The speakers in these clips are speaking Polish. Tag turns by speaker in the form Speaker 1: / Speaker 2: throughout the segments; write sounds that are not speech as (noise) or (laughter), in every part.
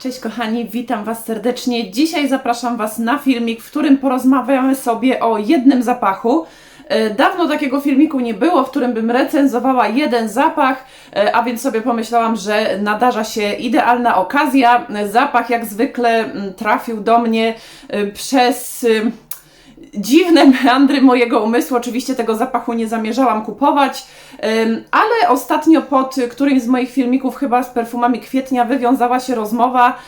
Speaker 1: Cześć kochani, witam Was serdecznie. Dzisiaj zapraszam Was na filmik, w którym porozmawiamy sobie o jednym zapachu. E, Dawno takiego filmiku nie było, w którym bym recenzowała jeden zapach, e, a więc sobie pomyślałam, że nadarza się idealna okazja. Zapach jak zwykle mm, trafił do mnie e, przez dziwne meandry mojego umysłu. Oczywiście tego zapachu nie zamierzałam kupować, ale ostatnio pod którymś z moich filmików, chyba z perfumami kwietnia, wywiązała się rozmowa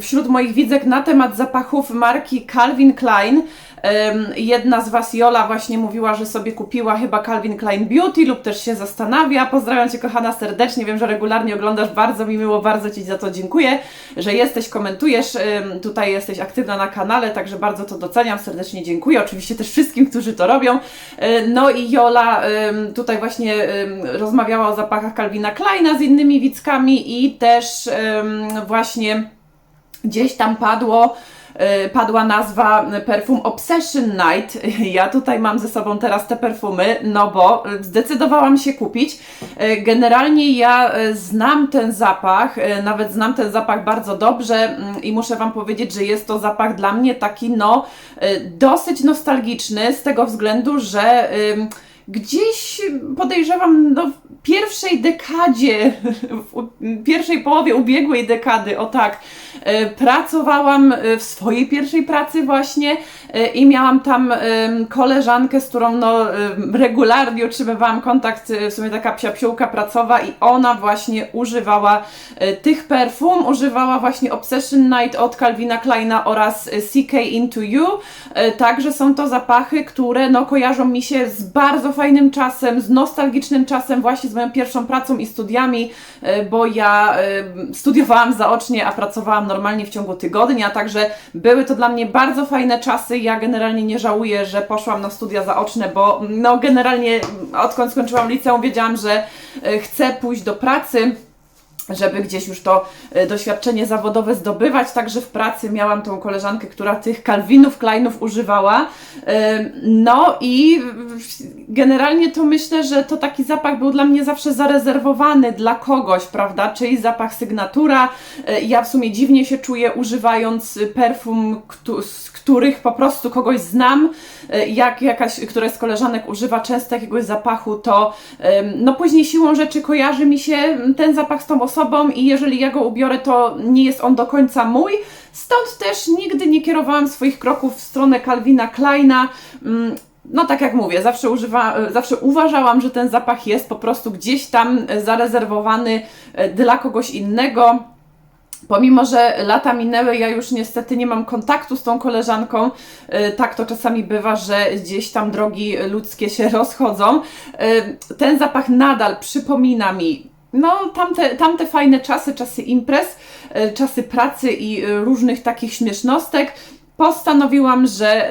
Speaker 1: wśród moich widzek na temat zapachów marki Calvin Klein. Jedna z Was, Jola, właśnie mówiła, że sobie kupiła chyba Calvin Klein Beauty lub też się zastanawia. Pozdrawiam Cię, kochana, serdecznie. Wiem, że regularnie oglądasz. Bardzo mi miło, bardzo Ci za to dziękuję, że jesteś, komentujesz. Tutaj jesteś aktywna na kanale, także bardzo to doceniam. Serdecznie dziękuję. Oczywiście też wszystkim, którzy to robią. Yy, No i Jola tutaj właśnie rozmawiała o zapachach Calvina Kleina z innymi widzkami i też właśnie gdzieś tam padło, padła nazwa perfum Obsession Night. (laughs) Ja tutaj mam ze sobą teraz te perfumy, no bo y, zdecydowałam się kupić. Y, Generalnie ja y, znam ten zapach, y, nawet znam ten zapach bardzo dobrze mm, i muszę Wam powiedzieć, że jest to zapach dla mnie taki, no, y, dosyć nostalgiczny z tego względu, że gdzieś podejrzewam no, pierwszej dekadzie, w pierwszej połowie ubiegłej dekady, o tak, e, pracowałam e, w swojej pierwszej pracy właśnie e, i miałam tam koleżankę, z którą no, regularnie utrzymywałam kontakt, w sumie taka psiapsiółka pracowa i ona właśnie używała tych perfum, używała właśnie Obsession Night od Calvina Kleina oraz CK Into You, także są to zapachy, które no, kojarzą mi się z bardzo fajnym czasem, z nostalgicznym czasem, właśnie z moją pierwszą pracą i studiami, e, bo ja e, studiowałam zaocznie, a pracowałam normalnie w ciągu tygodnia, także były to dla mnie bardzo fajne czasy. Ja generalnie nie żałuję, że poszłam na studia zaoczne, bo no, generalnie odkąd skończyłam liceum, wiedziałam, że e, chcę pójść do pracy żeby gdzieś już to e, doświadczenie zawodowe zdobywać. Także w pracy miałam tą koleżankę, która tych Calvinów, Kleinów używała. E, No i generalnie to myślę, że to taki zapach był dla mnie zawsze zarezerwowany dla kogoś, prawda? Czyli zapach sygnatura. E, Ja w sumie dziwnie się czuję używając perfum, z których po prostu kogoś znam. E, Jak jakaś, któraś z koleżanek używa często jakiegoś zapachu, to no później siłą rzeczy kojarzy mi się ten zapach z tą osobą i jeżeli ja go ubiorę, to nie jest on do końca mój. Stąd też nigdy nie kierowałam swoich kroków w stronę Calvina Kleina. Mm, No tak jak mówię, zawsze, używa, zawsze uważałam, że ten zapach jest po prostu gdzieś tam e, zarezerwowany e, dla kogoś innego. Pomimo, że lata minęły, ja już niestety nie mam kontaktu z tą koleżanką. y, Tak to czasami bywa, że gdzieś tam drogi ludzkie się (laughs) rozchodzą. Y, Ten zapach nadal przypomina mi no, tamte, tamte fajne czasy, czasy imprez, y, czasy pracy i różnych takich śmiesznostek. Postanowiłam, że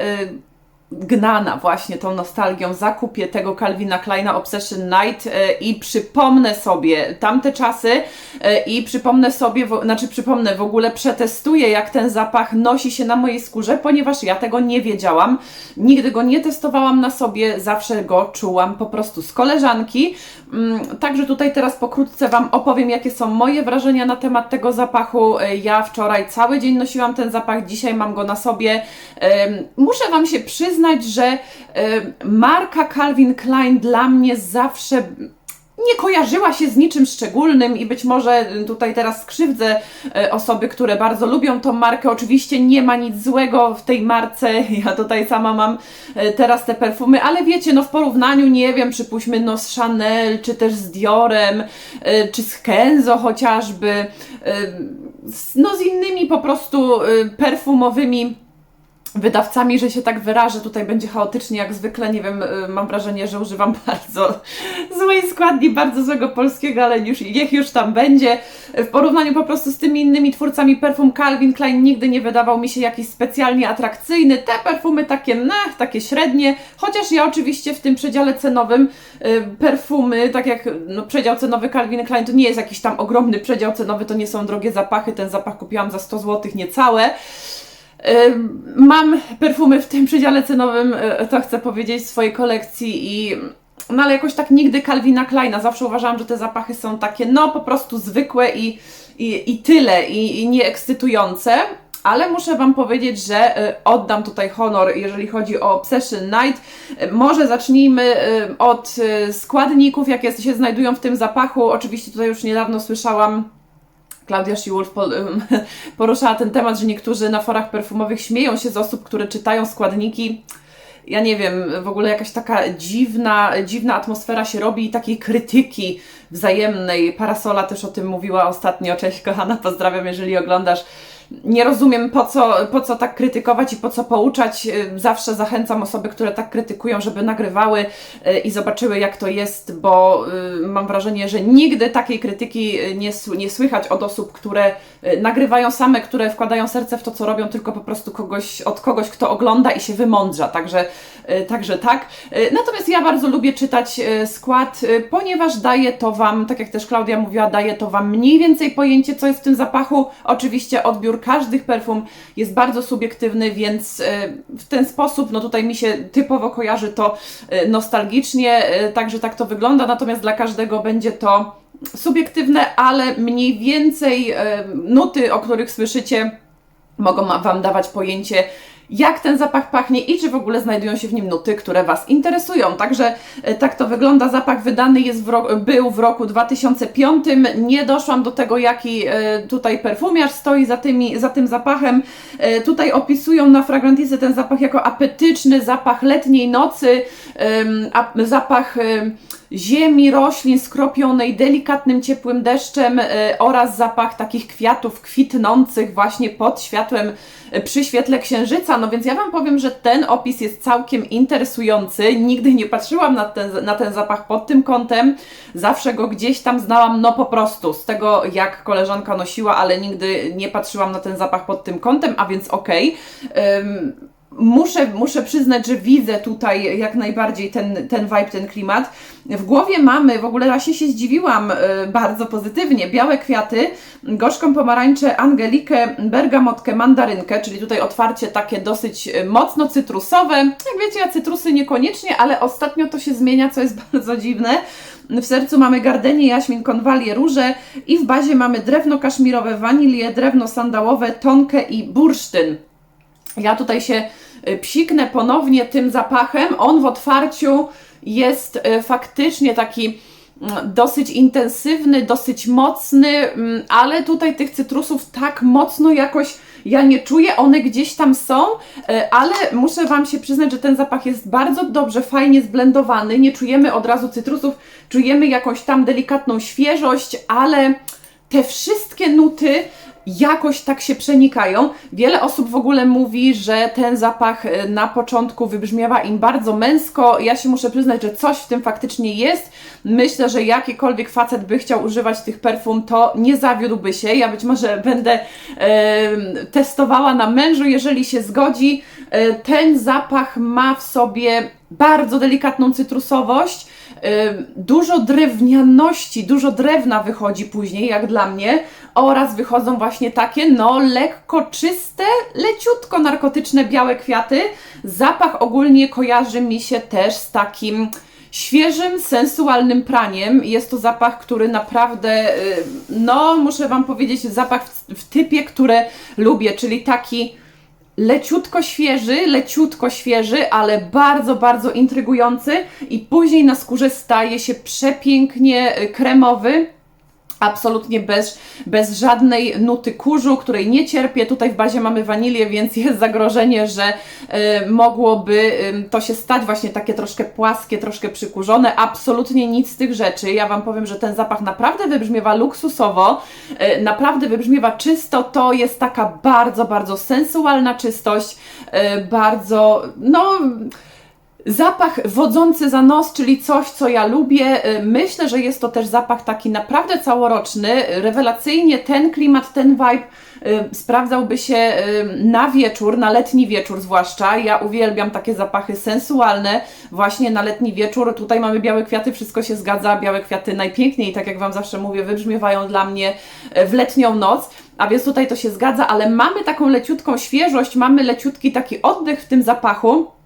Speaker 1: gnana właśnie tą nostalgią zakupię tego Calvina Kleina Obsession Night e, i przypomnę sobie tamte czasy e, i przypomnę sobie, znaczy przypomnę, w ogóle przetestuję jak ten zapach nosi się na mojej skórze, ponieważ ja tego nie wiedziałam, nigdy go nie testowałam na sobie, zawsze go czułam po prostu z koleżanki. Mm, Także tutaj teraz pokrótce Wam opowiem, jakie są moje wrażenia na temat tego zapachu. E, Ja wczoraj cały dzień nosiłam ten zapach, dzisiaj mam go na sobie. Muszę Wam się przyznać, że em, marka Calvin Klein dla mnie zawsze nie kojarzyła się z niczym szczególnym i być może tutaj teraz skrzywdzę e, osoby, które bardzo lubią tą markę. Oczywiście nie ma nic złego w tej marce. (laughs) Ja tutaj sama mam e, teraz te perfumy, ale wiecie, no w porównaniu, nie wiem, przypuśćmy no z Chanel, czy też z Diorem, e, czy z Kenzo chociażby, e, no z innymi po prostu e, perfumowymi wydawcami, że się tak wyrażę, tutaj będzie chaotycznie jak zwykle, nie wiem, y, mam wrażenie, że używam (laughs) bardzo złej składni, bardzo złego polskiego, ale już, niech już tam będzie. W porównaniu po prostu z tymi innymi twórcami perfum Calvin Klein nigdy nie wydawał mi się jakiś specjalnie atrakcyjny. Te perfumy takie, nah, takie średnie, chociaż ja oczywiście w tym przedziale cenowym y, perfumy, tak jak no, przedział cenowy Calvin Klein to nie jest jakiś tam ogromny przedział cenowy, to nie są drogie zapachy, ten zapach kupiłam za 100 zł niecałe. Mam perfumy w tym przedziale cenowym, y, to chcę powiedzieć, swojej kolekcji i no ale jakoś tak nigdy Calvina Kleina. Zawsze uważałam, że te zapachy są takie, no po prostu zwykłe i, i, i tyle, i, i nieekscytujące. Ale muszę Wam powiedzieć, że y, oddam tutaj honor, jeżeli chodzi o Obsession Night. Y, Może zacznijmy od składników, jakie się znajdują w tym zapachu. Oczywiście tutaj już niedawno słyszałam Klaudia ym, (laughs) poruszała ten temat, że niektórzy na forach perfumowych śmieją się z osób, które czytają składniki. Ja nie wiem, w ogóle jakaś taka dziwna, dziwna atmosfera się robi i takiej krytyki wzajemnej. Parasola też o tym mówiła ostatnio. Cześć kochana, pozdrawiam, jeżeli oglądasz. Nie rozumiem po co, po co tak krytykować i po co pouczać. Y, Zawsze zachęcam osoby, które tak krytykują, żeby nagrywały y, i zobaczyły jak to jest, bo y, mam wrażenie, że nigdy takiej krytyki nie, nie słychać od osób, które nagrywają same, które wkładają serce w to, co robią, tylko po prostu kogoś, od kogoś, kto ogląda i się wymądrza. Także, y, także tak. Y, Natomiast ja bardzo lubię czytać y, skład, y, ponieważ daje to Wam, tak jak też Klaudia mówiła, daje to Wam mniej więcej pojęcie, co jest w tym zapachu. Oczywiście odbiór każdych perfum jest bardzo subiektywny, więc y, w ten sposób, no tutaj mi się typowo kojarzy to y, nostalgicznie, y, także tak to wygląda, natomiast dla każdego będzie to subiektywne, ale mniej więcej y, nuty, o których słyszycie, mogą Wam dawać pojęcie, jak ten zapach pachnie i czy w ogóle znajdują się w nim nuty, które Was interesują. Także e, tak to wygląda. Zapach wydany jest w był w roku 2005. Nie doszłam do tego, jaki e, tutaj perfumiarz stoi za, tymi, za tym zapachem. E, Tutaj opisują na Fragrantice ten zapach jako apetyczny zapach letniej nocy, zapach ziemi, roślin skropionej delikatnym, ciepłym deszczem e, oraz zapach takich kwiatów kwitnących właśnie pod światłem, e, przy świetle księżyca. No więc ja Wam powiem, że ten opis jest całkiem interesujący. Nigdy nie patrzyłam na ten, na ten zapach pod tym kątem. Zawsze go gdzieś tam znałam, no po prostu, z tego jak koleżanka nosiła, ale nigdy nie patrzyłam na ten zapach pod tym kątem, a więc okej. Ym, Muszę, muszę przyznać, że widzę tutaj jak najbardziej ten, ten vibe, ten klimat. W głowie mamy, w ogóle właśnie się zdziwiłam y, bardzo pozytywnie, białe kwiaty, gorzką pomarańczę, angelikę, bergamotkę, mandarynkę, czyli tutaj otwarcie takie dosyć y, mocno cytrusowe. Jak wiecie, ja cytrusy niekoniecznie, ale ostatnio to się zmienia, co jest (laughs) bardzo dziwne. W sercu mamy gardenię, jaśmin, konwalię, róże i w bazie mamy drewno kaszmirowe, wanilię, drewno sandałowe, tonkę i bursztyn. Ja tutaj się y, psiknę ponownie tym zapachem. On w otwarciu jest y, faktycznie taki mm, dosyć intensywny, dosyć mocny, mm, ale tutaj tych cytrusów tak mocno jakoś ja nie czuję, one gdzieś tam są, y, ale muszę Wam się przyznać, że ten zapach jest bardzo dobrze, fajnie zblendowany, nie czujemy od razu cytrusów, czujemy jakąś tam delikatną świeżość, ale te wszystkie nuty jakoś tak się przenikają. Wiele osób w ogóle mówi, że ten zapach e, na początku wybrzmiewa im bardzo męsko. Ja się muszę przyznać, że coś w tym faktycznie jest. Myślę, że jakikolwiek facet by chciał używać tych perfum, to nie zawiódłby się. Ja być może będę e, testowała na mężu, jeżeli się zgodzi. E, ten zapach ma w sobie bardzo delikatną cytrusowość. Dużo drewnianości, dużo drewna wychodzi później, jak dla mnie, oraz wychodzą właśnie takie, no, lekko czyste, leciutko narkotyczne białe kwiaty. Zapach ogólnie kojarzy mi się też z takim świeżym, sensualnym praniem. Jest to zapach, który naprawdę, no, muszę Wam powiedzieć, zapach w, w typie, które lubię, czyli taki leciutko świeży, leciutko świeży, ale bardzo, bardzo intrygujący i później na skórze staje się przepięknie y, kremowy. Absolutnie bez, bez żadnej nuty kurzu, której nie cierpię. Tutaj w bazie mamy wanilię, więc jest zagrożenie, że y, mogłoby y, to się stać właśnie takie troszkę płaskie, troszkę przykurzone. Absolutnie nic z tych rzeczy. Ja Wam powiem, że ten zapach naprawdę wybrzmiewa luksusowo, y, naprawdę wybrzmiewa czysto. To jest taka bardzo, bardzo sensualna czystość, y, bardzo, no Zapach wodzący za nos, czyli coś, co ja lubię. Y, Myślę, że jest to też zapach taki naprawdę całoroczny. Rewelacyjnie ten klimat, ten vibe y, sprawdzałby się y, na wieczór, na letni wieczór zwłaszcza. Ja uwielbiam takie zapachy sensualne właśnie na letni wieczór. Tutaj mamy białe kwiaty, wszystko się zgadza. Białe kwiaty najpiękniej, tak jak Wam zawsze mówię, wybrzmiewają dla mnie w letnią noc. A więc tutaj to się zgadza, ale mamy taką leciutką świeżość, mamy leciutki taki oddech w tym zapachu.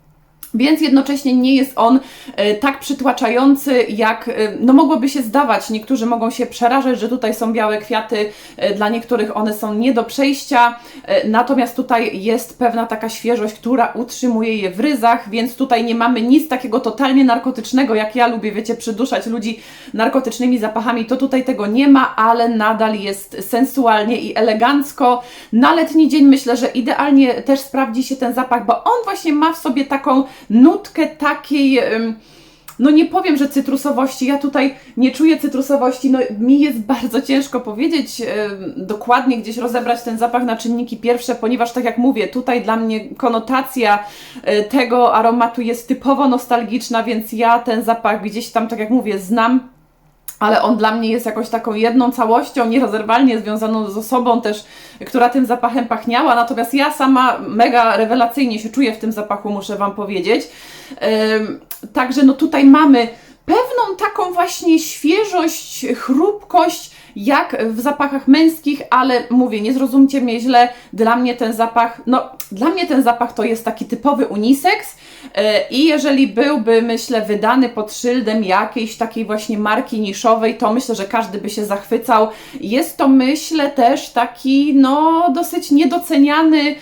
Speaker 1: Więc jednocześnie nie jest on e, tak przytłaczający, jak e, no mogłoby się zdawać. Niektórzy mogą się przerażać, że tutaj są białe kwiaty, e, dla niektórych one są nie do przejścia. Natomiast tutaj jest pewna taka świeżość, która utrzymuje je w ryzach, więc tutaj nie mamy nic takiego totalnie narkotycznego, jak ja lubię, wiecie, przyduszać ludzi narkotycznymi zapachami. To tutaj tego nie ma, ale nadal jest sensualnie i elegancko. Na letni dzień myślę, że idealnie też sprawdzi się ten zapach, bo on właśnie ma w sobie taką nutkę takiej. no nie powiem, że cytrusowości, ja tutaj nie czuję cytrusowości, no mi jest bardzo ciężko powiedzieć dokładnie gdzieś rozebrać ten zapach na czynniki pierwsze, ponieważ tak jak mówię, tutaj dla mnie konotacja e, tego aromatu jest typowo nostalgiczna, więc ja ten zapach gdzieś tam, tak jak mówię, znam ale on dla mnie jest jakoś taką jedną całością, nierozerwalnie związaną z osobą też, która tym zapachem pachniała, natomiast ja sama mega rewelacyjnie się czuję w tym zapachu, muszę Wam powiedzieć. Także no tutaj mamy pewną taką właśnie świeżość, chrupkość, jak w zapachach męskich, ale mówię, nie zrozumcie mnie źle, dla mnie ten zapach, no dla mnie ten zapach to jest taki typowy unisex e, i jeżeli byłby, myślę, wydany pod szyldem jakiejś takiej właśnie marki niszowej, to myślę, że każdy by się zachwycał. Jest to, myślę, też taki, no, dosyć niedoceniany,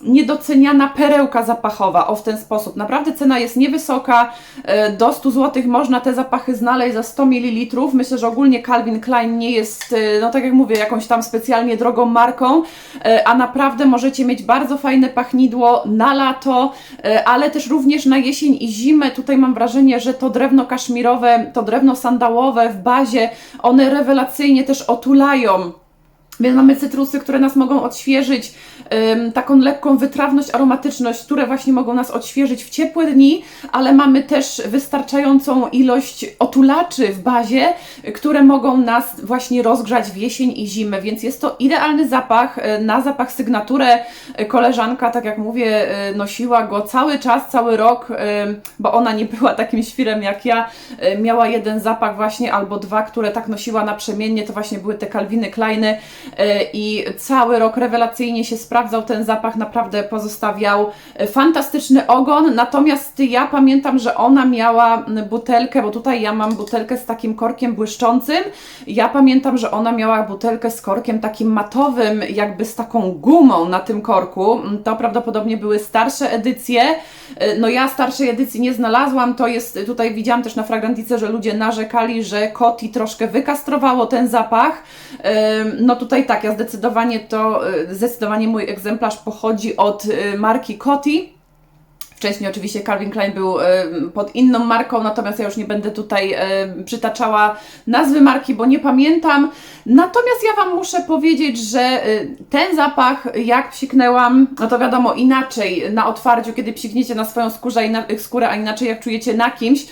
Speaker 1: niedoceniana perełka zapachowa, o w ten sposób. Naprawdę cena jest niewysoka, e, do 100 zł można te zapachy znaleźć za 100 ml. Myślę, że ogólnie Calvin Klein nie jest, e, no tak jak mówię, jakąś tam specjalnie drogą marką, e, a naprawdę możecie mieć bardzo fajne pachnidło na lato, e, ale też również na jesień i zimę. Tutaj mam wrażenie, że to drewno kaszmirowe, to drewno sandałowe w bazie, one rewelacyjnie też otulają. Więc mamy cytrusy, które nas mogą odświeżyć, taką lekką wytrawność, aromatyczność, które właśnie mogą nas odświeżyć w ciepłe dni, ale mamy też wystarczającą ilość otulaczy w bazie, które mogą nas właśnie rozgrzać w jesień i zimę, więc jest to idealny zapach. y, Na zapach sygnaturę y, koleżanka, tak jak mówię, y, nosiła go cały czas, cały rok, bo ona nie była takim świrem jak ja. Miała jeden zapach właśnie albo dwa, które tak nosiła naprzemiennie, to właśnie były te Calviny Kleiny i cały rok rewelacyjnie się sprawdzał ten zapach, naprawdę pozostawiał y, fantastyczny ogon, natomiast ja pamiętam, że ona miała butelkę, bo tutaj ja mam butelkę z takim korkiem błyszczącym, ja pamiętam, że ona miała butelkę z korkiem takim matowym, jakby z taką gumą na tym korku, Mm, to prawdopodobnie były starsze edycje, no ja starszej edycji nie znalazłam, to jest, tutaj widziałam też na Fragrantice, że ludzie narzekali, że Coty troszkę wykastrowało ten zapach, Ym, no tutaj tak, ja zdecydowanie to, y, zdecydowanie mój egzemplarz pochodzi od marki Coty, Wcześniej oczywiście Calvin Klein był e, pod inną marką, natomiast ja już nie będę tutaj e, przytaczała nazwy marki, bo nie pamiętam. Natomiast ja Wam muszę powiedzieć, że e, ten zapach, jak psiknęłam, no to wiadomo inaczej na otwarciu, kiedy psikniecie na swoją ina- skórę, a inaczej jak czujecie na kimś.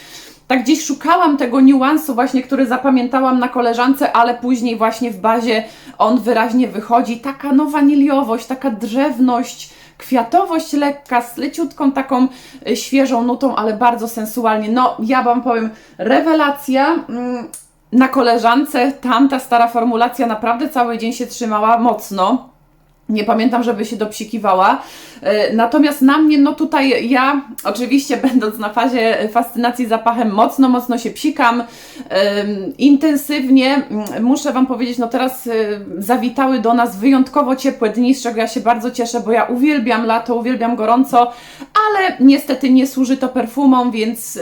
Speaker 1: Tak gdzieś szukałam tego niuansu właśnie, który zapamiętałam na koleżance, ale później właśnie w bazie on wyraźnie wychodzi. Taka no waniliowość, taka drzewność, kwiatowość lekka, z leciutką taką y, świeżą nutą, ale bardzo sensualnie. No, ja Wam powiem, rewelacja. Mm, Na koleżance tamta stara formulacja naprawdę cały dzień się trzymała mocno. Nie pamiętam, żeby się dopsikiwała. E, Natomiast na mnie, no tutaj ja, oczywiście (laughs) będąc na fazie fascynacji zapachem, mocno, mocno się psikam. Intensywnie, mm, muszę Wam powiedzieć, no teraz e, zawitały do nas wyjątkowo ciepłe dni, z czego ja się bardzo cieszę, bo ja uwielbiam lato, uwielbiam gorąco, ale niestety nie służy to perfumom, więc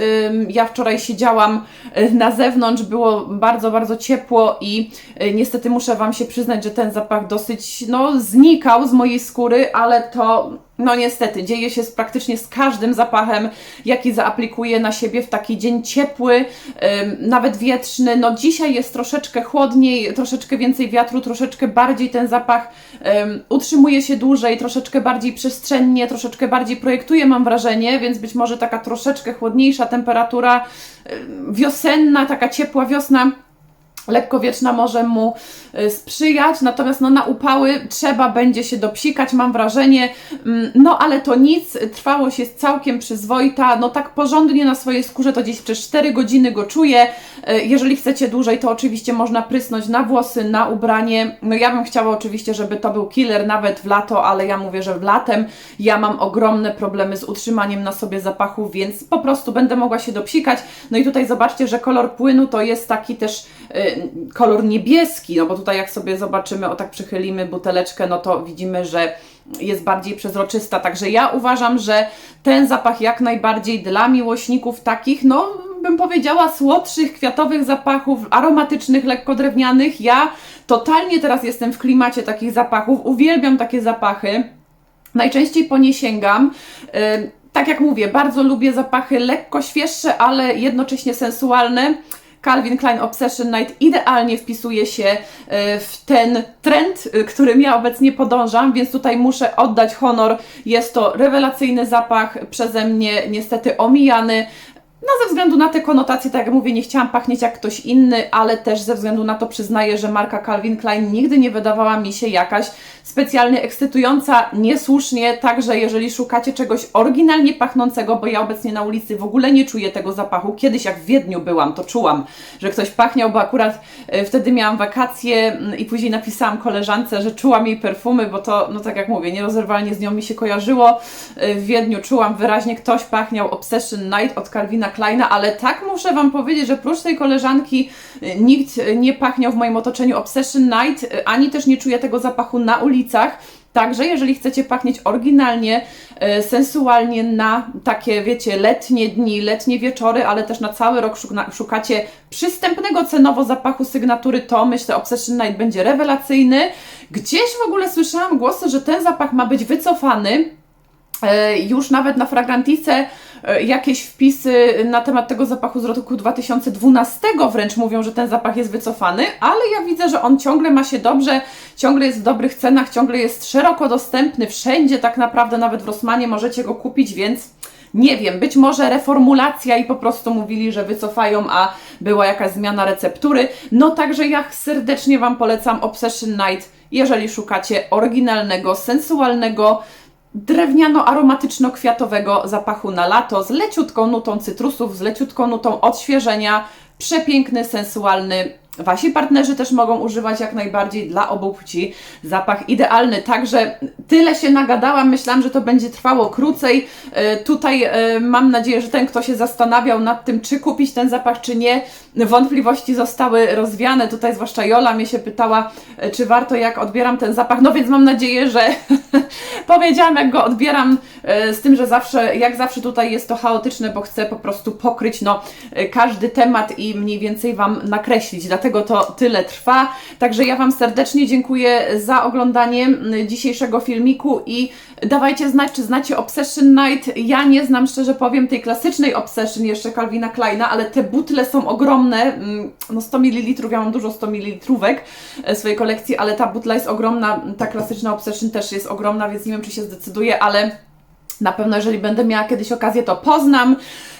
Speaker 1: ja wczoraj siedziałam e, na zewnątrz, było bardzo, bardzo ciepło i niestety muszę Wam się przyznać, że ten zapach dosyć, no, znikał z mojej skóry, ale to, no niestety, dzieje się z, praktycznie z każdym zapachem, jaki zaaplikuję na siebie w taki dzień ciepły, em, nawet wietrzny. No dzisiaj jest troszeczkę chłodniej, troszeczkę więcej wiatru, troszeczkę bardziej ten zapach em, utrzymuje się dłużej, troszeczkę bardziej przestrzennie, troszeczkę bardziej projektuje, mam wrażenie, więc być może taka troszeczkę chłodniejsza temperatura, em, wiosenna, taka ciepła wiosna lekkowieczna może mu y, sprzyjać, natomiast no, na upały trzeba będzie się dopsikać, mam wrażenie, Mm, no ale to nic, trwałość jest całkiem przyzwoita, no tak porządnie na swojej skórze to gdzieś przez 4 godziny go czuję, Y, jeżeli chcecie dłużej, to oczywiście można prysnąć na włosy, na ubranie, no ja bym chciała oczywiście, żeby to był killer nawet w lato, ale ja mówię, że w latem. Ja mam ogromne problemy z utrzymaniem na sobie zapachu, więc po prostu będę mogła się dopsikać, no i tutaj zobaczcie, że kolor płynu to jest taki też y, kolor niebieski, no bo tutaj jak sobie zobaczymy, o tak przychylimy buteleczkę, no to widzimy, że jest bardziej przezroczysta. Także ja uważam, że ten zapach jak najbardziej dla miłośników takich, no bym powiedziała, słodszych, kwiatowych zapachów, aromatycznych, lekko drewnianych. Ja totalnie teraz jestem w klimacie takich zapachów, uwielbiam takie zapachy. Najczęściej po nie sięgam. Tak jak mówię, bardzo lubię zapachy lekko świeższe, ale jednocześnie sensualne. Calvin Klein Obsession Night idealnie wpisuje się e, w ten trend, e, którym ja obecnie podążam, więc tutaj muszę oddać honor. Jest to rewelacyjny zapach, przeze mnie niestety omijany. No ze względu na te konotacje, tak jak mówię, nie chciałam pachnieć jak ktoś inny, ale też ze względu na to przyznaję, że marka Calvin Klein nigdy nie wydawała mi się jakaś specjalnie ekscytująca, niesłusznie, także jeżeli szukacie czegoś oryginalnie pachnącego, bo ja obecnie na ulicy w ogóle nie czuję tego zapachu, kiedyś jak w Wiedniu byłam, to czułam, że ktoś pachniał, bo akurat e, wtedy miałam wakacje mm, i później napisałam koleżance, że czułam jej perfumy, bo to, no tak jak mówię, nierozerwalnie z nią mi się kojarzyło. E, W Wiedniu czułam wyraźnie, ktoś pachniał Obsession Night od Calvina Kleina, ale tak muszę Wam powiedzieć, że prócz tej koleżanki y, nikt y, nie pachniał w moim otoczeniu Obsession Night, y, ani też nie czuję tego zapachu na ulicach. Także jeżeli chcecie pachnieć oryginalnie, sensualnie na takie, wiecie, letnie dni, letnie wieczory, ale też na cały rok szuka- szukacie przystępnego cenowo zapachu sygnatury, to myślę Obsession Night będzie rewelacyjny. Gdzieś w ogóle słyszałam głosy, że ten zapach ma być wycofany. Już nawet na Fragrantice jakieś wpisy na temat tego zapachu z roku 2012 wręcz mówią, że ten zapach jest wycofany, ale ja widzę, że on ciągle ma się dobrze, ciągle jest w dobrych cenach, ciągle jest szeroko dostępny wszędzie, tak naprawdę nawet w Rossmanie możecie go kupić, więc nie wiem, być może reformulacja i po prostu mówili, że wycofają, a była jakaś zmiana receptury. No także ja serdecznie Wam polecam Obsession Night, jeżeli szukacie oryginalnego, sensualnego, drewniano-aromatyczno-kwiatowego zapachu na lato z leciutką nutą cytrusów, z leciutką nutą odświeżenia. Przepiękny, sensualny. Wasi partnerzy też mogą używać jak najbardziej dla obu płci. Zapach idealny. Także tyle się nagadałam. Myślałam, że to będzie trwało krócej. E, Tutaj e, mam nadzieję, że ten, kto się zastanawiał nad tym, czy kupić ten zapach, czy nie, wątpliwości zostały rozwiane. Tutaj zwłaszcza Jola mnie się pytała, e, czy warto, jak odbieram ten zapach. No więc mam nadzieję, że (laughs) powiedziałam, jak go odbieram, e, z tym, że zawsze, jak zawsze tutaj jest to chaotyczne, bo chcę po prostu pokryć no, e, każdy temat i mniej więcej Wam nakreślić. Dlatego to tyle trwa. Także ja Wam serdecznie dziękuję za oglądanie dzisiejszego filmiku i dawajcie znać, czy znacie Obsession Night. Ja nie znam, szczerze powiem, tej klasycznej Obsession jeszcze Calvina Kleina, ale te butle są ogromne. mm, No 100 ml, ja mam dużo 100 ml e, swojej kolekcji, ale ta butla jest ogromna. Ta klasyczna Obsession też jest ogromna, więc nie wiem, czy się zdecyduję, ale na pewno, jeżeli będę miała kiedyś okazję, to poznam.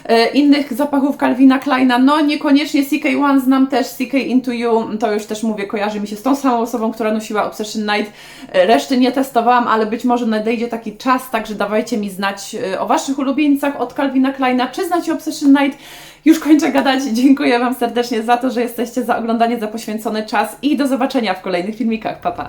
Speaker 1: E, innych zapachów Calvina Kleina, no niekoniecznie CK1 znam też, CK Into You, to już też mówię, kojarzy mi się z tą samą osobą, która nosiła Obsession Night. E, Reszty nie testowałam, ale być może nadejdzie taki czas, także dawajcie mi znać e, o Waszych ulubieńcach od Calvina Kleina, czy znacie Obsession Night. Już kończę gadać, dziękuję Wam serdecznie za to, że jesteście, za oglądanie, za poświęcony czas i do zobaczenia w kolejnych filmikach. Pa, pa!